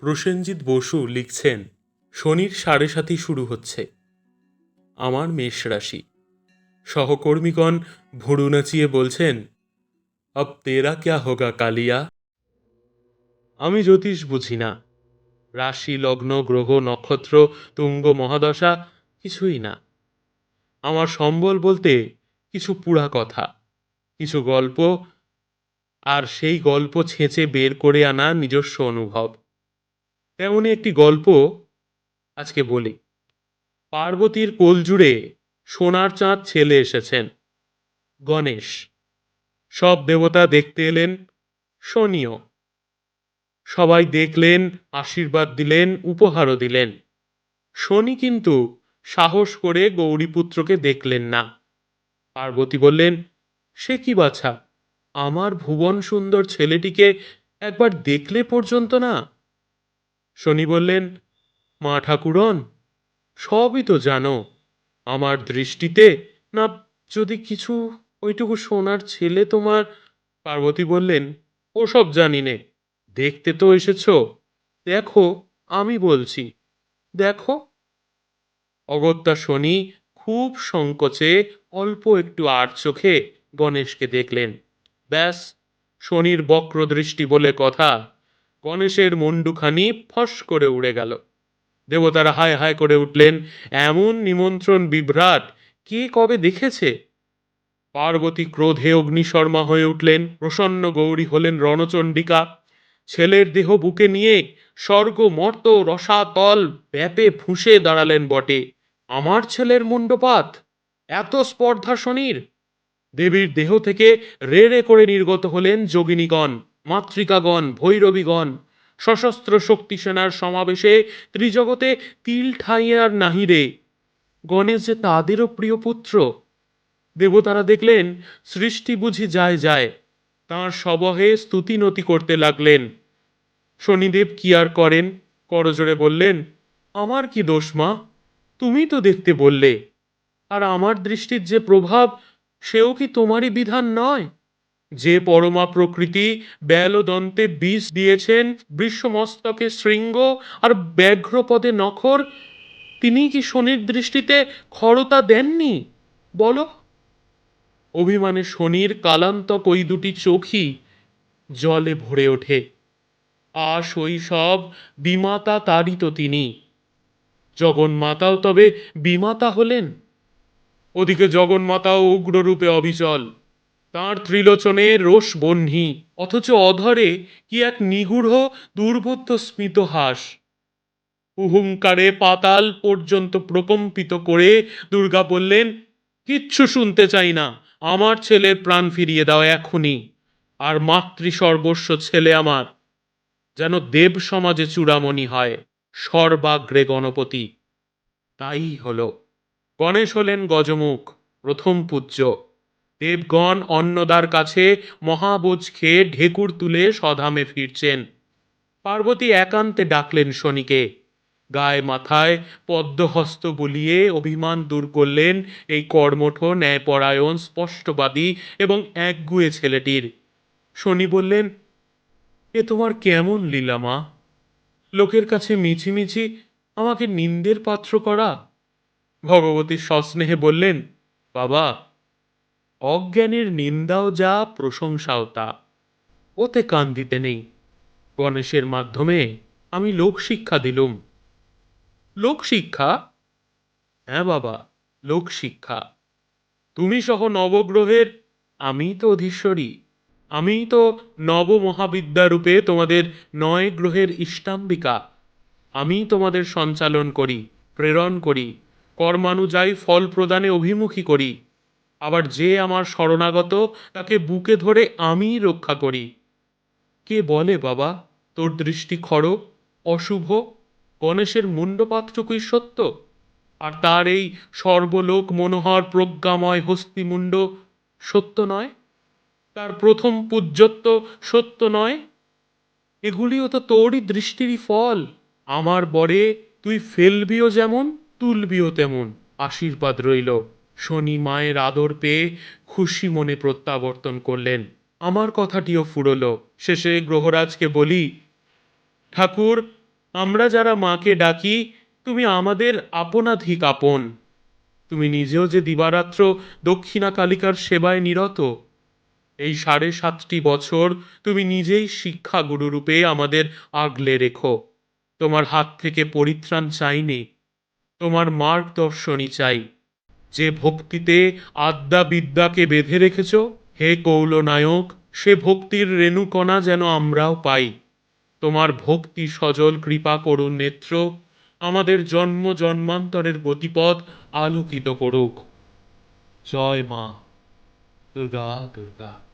প্রসেনজিৎ বসু লিখছেন, শনির সাড়ে সাথী শুরু হচ্ছে। আমার মেষ রাশি। সহকর্মীগণ ভুরু নাচিয়ে বলছেন, আব তেরা ক্যা হোগা কালিয়া? আমি জ্যোতিষ বুঝি না। রাশি, লগ্ন, গ্রহ, নক্ষত্র, তুঙ্গ, মহাদশা কিছুই না। আমার সম্বল বলতে কিছু পুরা কথা, কিছু গল্প, আর সেই গল্প ছেঁচে বের করে আনা নিজস্ব অনুভব। তেমনই একটি গল্প আজকে বলি। পার্বতীর কোল জুড়ে সোনার চাঁদ ছেলে এসেছেন। গণেশ, সব দেবতা দেখতে এলেন, শনিও। সবাই দেখলেন, আশীর্বাদ দিলেন, উপহারও দিলেন। শনি কিন্তু সাহস করে গৌরীপুত্রকে দেখলেন না। পার্বতী বললেন, সে কি বাছা, আমার ভুবন সুন্দর ছেলেটিকে একবার দেখলে পর্যন্ত না শনি বললেন, মা ঠাকুরন, সবই তো জানো। আমার দৃষ্টিতে না যদি কিছু ওইটুকু সোনার ছেলে তোমার? পার্বতী বললেন, ওসব জানি নে। দেখতে তো এসেছ। দেখো, আমি বলছি। দেখো। অগত্যা শনি খুব সংকোচে অল্প একটু আর চোখে গণেশকে দেখলেন। ব্যাস, শনির বক্র দৃষ্টি বলে কথা গণেশের মুন্ডুখানি ফস করে উড়ে গেল। দেবতারা হায় হায় করে উঠলেন, এমন নিমন্ত্রণ বিভ্রাট, কে কবে দেখেছে? পার্বতী ক্রোধে অগ্নিশর্মা হয়ে উঠলেন, প্রসন্ন গৌরী হলেন রণচণ্ডিকা। ছেলের দেহ বুকে নিয়ে স্বর্গ মর্ত রসাতল ব্যাপে ফুঁসে দাঁড়ালেন বটে। আমার ছেলের মুন্ডপাত, এত স্পর্ধা শনির? দেবীর দেহ থেকে রে রে করে নির্গত হলেন যোগিনীগণ। মাতৃকাগণ, ভৈরবীগণ, সশস্ত্র শক্তি সেনার সমাবেশে ত্রিজগতে তিল ঠাঁই আর নাহি রে। গণেশ যে তাদেরও প্রিয় পুত্র, দেবতারা দেখলেন সৃষ্টি বুঝি যায় যায়, তাঁর সবহে স্তুতিনতি করতে লাগলেন। শনিদেব কি আর করেন? করজোড়ে বললেন, আমার কি দোষ মা? তুমি তো দেখতে বললে। আর আমার দৃষ্টির যে প্রভাব, সেও কি তোমারই বিধান নয়? যে পরমা প্রকৃতি বেলদন্তে বীজ দিয়েছেন বৃষমস্তকে শৃঙ্গ আর ব্যাঘ্রপদে নখর, তিনি কি শনির দৃষ্টিতে খরতা দেননি? বলো। অভিমানে শনির কালান্তক ওই দুটি চোখই জলে ভরে ওঠে। আ শৈশব বিমাতা তারই তো তিনি। জগন্মাতাও তবে বিমাতা হলেন। ওদিকে জগন্মাতাও উগ্ররূপে অবিচল। তাঁর ত্রিলোচনে রোষ বহ্নি, অথচ অধরে কি এক নিগূঢ় দুর্বোধ্য স্মিত হাস। হুহুঙ্কারে পাতাল পর্যন্ত প্রকম্পিত করে দুর্গা বললেন, কিচ্ছু শুনতে চাই না, আমার ছেলের প্রাণ ফিরিয়ে দাও এখনই, আর মাতৃ সর্বস্ব ছেলে আমার, যেন দেব সমাজে চূড়ামণি হয়, সর্বাগ্রে গণপতি। তাই হল। গণেশ হলেন গজমুখ, প্রথম পূজ্য। দেবগণ অন্নদার কাছে মহাবোজ খেয়ে ঢেকুর তুলে স্বধামে ফিরছেন। পার্বতী একান্তে ডাকলেন শনিকে। গায়ে মাথায় পদ্মহস্ত বলিয়ে অভিমান দূর করলেন এই কর্মঠ ন্যায়পরায়ণ স্পষ্টবাদী এবং একগুয়ে ছেলেটির। শনি বললেন, এ তোমার কেমন লীলা মা? লোকের কাছে মিছিমিছি, আমাকে নিন্দের পাত্র করা? ভগবতী সস্নেহে বললেন, বাবা অজ্ঞানের নিন্দাও যা, প্রশংসাও তা। ওতে কান দিতে নেই। গণেশের মাধ্যমে আমি লোকশিক্ষা দিলুম। লোকশিক্ষা হ্যাঁ বাবা লোকশিক্ষা তুমি সহ নবগ্রহের আমি তো অধীশ্বরী। আমি তো নব মহাবিদ্যারূপে তোমাদের নয় গ্রহের ইষ্টাম্বিকা। আমি তোমাদের সঞ্চালন করি, প্রেরণ করি, কর্মানুযায়ী ফল প্রদানে অভিমুখী করি। আবার যে আমার শরণাগত, তাকে বুকে ধরে আমিই রক্ষা করি। কে বলে বাবা, তোর দৃষ্টি খড়গ, অশুভ? গণেশের মুন্ডপাত্রকুই সত্য? আর তার এই সর্বলোক মনোহর প্রজ্ঞাময় হস্তিমুণ্ড সত্য নয়? তার প্রথম পূজ্যত্ব সত্য নয়? এগুলিও তো তোরই দৃষ্টিরই ফল। আমার বরে তুই ফেলবিও যেমন, তুলবিও তেমন। আশীর্বাদ রইল। শনি মায়ের আদর পেয়ে খুশি মনে প্রত্যাবর্তন করলেন। আমার কথাটিও ফুরলো। শেষে গ্রহরাজকে বলি, ঠাকুর, আমরা যারা মাকে ডাকি, তুমি আমাদের আপনাধিক আপন। তুমি নিজেও যে দিবারাত্র দক্ষিণা কালিকার সেবায় নিরত, এই সাড়ে সাতটি বছর তুমি নিজেই শিক্ষাগুরুরূপে আমাদের আগলে রেখো। তোমার হাত থেকে পরিত্রাণ চাইনি, তোমার মার্গদর্শনই চাই। যে ভক্তিতে আদ্যা বিদ্যাকে বেঁধে রেখেছ, হে কৌলনায়ক, সে ভক্তির রেণুকণা যেন আমরাও পাই। তোমার ভক্তি সজল কৃপা করুন নেত্র, আমাদের জন্ম জন্মান্তরের গতিপথ আলোকিত করুক। জয় মা, দুর্গা দুর্গা।